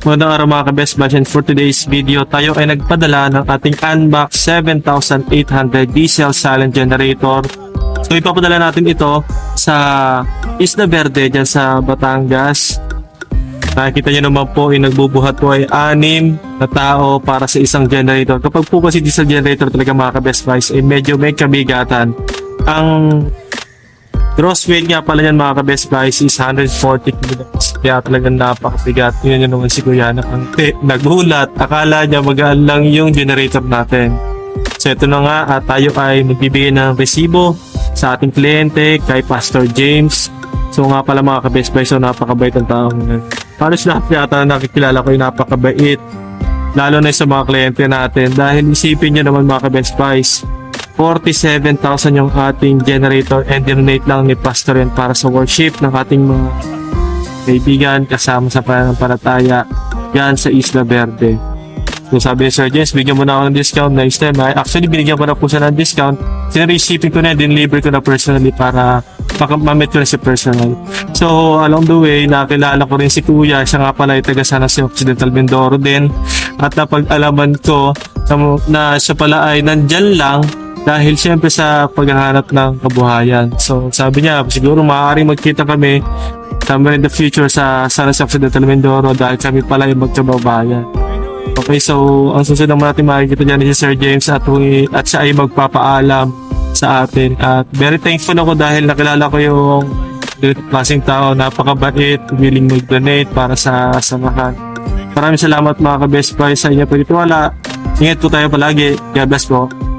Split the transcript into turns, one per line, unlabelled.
Magandang araw mga ka-best buds and for today's video tayo ay nagpadala ng ating Unbox 7800 diesel silent generator. So ipapadala natin ito sa Isla Verde dyan sa Batangas. Nakikita nyo naman po yung nagbubuhat po ay anim na tao para sa isang generator. Kapag po kasi diesel generator talaga mga ka-best buds ay medyo may kabigatan. Ang Gross weight nga pala yan mga ka-best buys is 140 kilograms. Kaya talagang napakabigat. Yun yun naman si Kuya na kante. Nagulat. Akala niya magaan lang yung generator natin. So ito na nga at tayo ay magbibigay ng resibo sa ating kliyente kay Pastor James. So nga pala mga ka-best buys, so napakabait ang taong yun. Halos lahat yata na nakikilala ko yung napakabait. Lalo na sa mga kliyente natin. Dahil isipin nyo naman mga ka-best buys, 47,000 yung ating generator and donate lang ni Pastor yan para sa worship ng ating mga kaibigan kasama sa pananampalataya yan sa Isla Verde. So sabi ni Sir James, bigyan mo na ako ng discount next time. Ay, Actually, binigyan ko na po siya ng discount. Sinreshipping ko na, dinliver ko na personally para maka- mamit ko na si personal. So, along the way, nakilala ko rin si Kuya. Siya nga pala ay taga sana si Occidental Mindoro din. At napag-alaman ko na, na siya pala ay nandyan lang dahil siyempre sa paghahanap ng kabuhayan. So, sabi niya, siguro maaaring magkita kami somewhere in the future sa San Jose Occidental Mindoro dahil kami pala ay magkababayan. Okay, so ang susunod naman natin makikita dyan ni si Sir James at, at siya ay magpapaalam sa atin. At very thankful ako dahil nakilala ko yung klaseng tao, napakabait, willing mag-donate para sa samahan. Maraming salamat mga ka-best buy sa inyo pagtitiwala. Ingat po tayo palagi. God bless po.